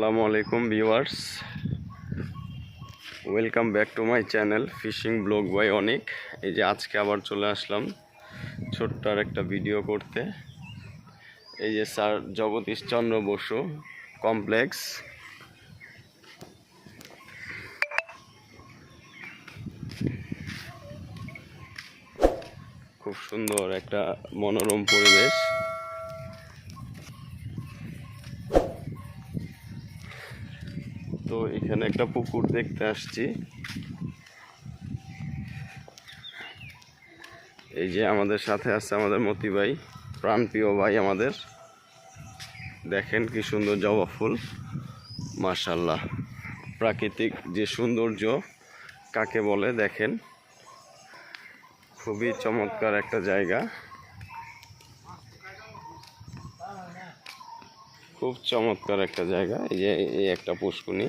আসসালামু আলাইকুম viewers. Welcome back to my channel fishing blog by অনেক এই যে আজকে আবার চলে আসলাম ছোট্ট আর একটা ভিডিও করতে। এই যে স্যার জগদীশ চন্দ্র বসু কমপ্লেক্স খুব সুন্দর একটা মনোরম পরিবেশ। তো এখানে একটা পুকুর দেখতে আসছি। এই যে আমাদের সাথে আছে আমাদের মতি ভাই প্রাণপ্রিয় ভাই আমাদের। দেখেন কি সুন্দর জবা ফুল মার্শাল্লাহ প্রাকৃতিক যে সৌন্দর্য, কাকে বলে দেখেন। খুবই চমৎকার একটা জায়গা। খুব চমৎকার একটা জায়গা এই যে এই একটা পুষ্কুনি।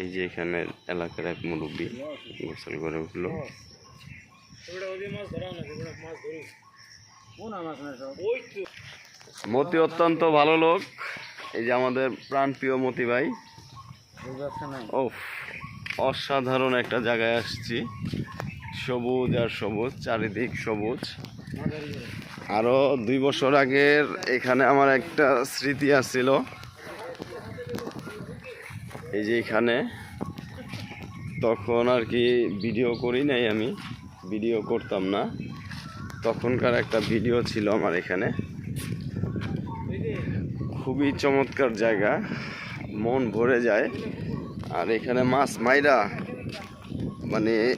এই যে এখানে এলাকার এক মুরব্বী গোসল করে উঠল। মতি অত্যন্ত ভালো লোক। এই যে আমাদের প্রাণপ্রিয় মতি ভাই। ও অসাধারণ একটা জায়গায় আসছি। সবুজ আর সবুজ, চারিদিক সবুজ। আরও দুই বছর আগের এখানে আমার একটা স্মৃতি আসছিল। এই যে এখানে, তখন আর কি ভিডিও করি নাই আমি, ভিডিও করতাম না। তখনকার একটা ভিডিও ছিল আমার এখানে। খুবই চমৎকার জায়গা। মন ভরে যায়। আর এখানে মাছ মাইরা মানে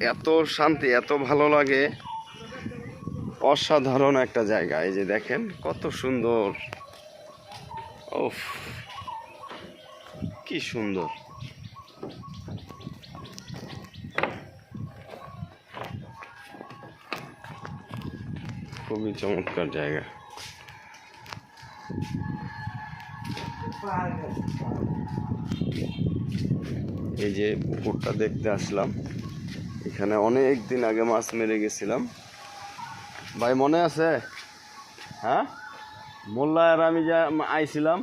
এত শান্তি, এত ভালো লাগে। অসাধারণ একটা জায়গা। এই যে দেখেন, কত সুন্দর। ওফ কি সুন্দর। খুবই চমৎকার জায়গা। এই যে পুকুরটা দেখতে আসলাম। এখানে অনেক দিন আগে মাছ মেরে গেছিলাম। ভাই, মনে আছে? হ্যাঁ? মোল্লা আর আমি যা আইছিলাম,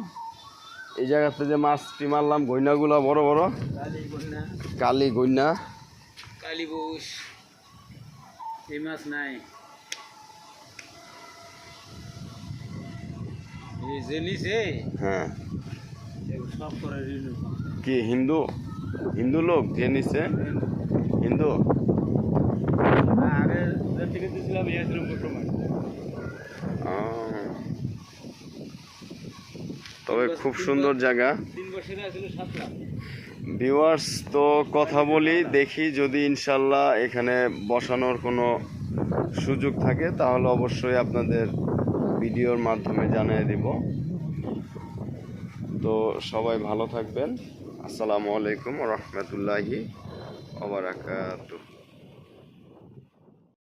এই জায়গাতে যে মাছটি মারলাম গইনাগুলো বড় বড়। কালি গইনা কালি বুস এই মাছ নাই। হ্যাঁ। কি হিন্দু? হিন্দু লোক যে নিছে? হিন্দু। তবে খুব সুন্দর জায়গা। ভিউয়ার্স তো কথা বলি দেখি যদি ইনশাল্লাহ এখানে বসানোর কোনো সুযোগ থাকে, তাহলে অবশ্যই আপনাদের ভিডিওর মাধ্যমে জানিয়ে দিব। তো সবাই ভালো থাকবেন। আসসালামু আলাইকুম রহমতুল্লাহি ওবরাকাতুহ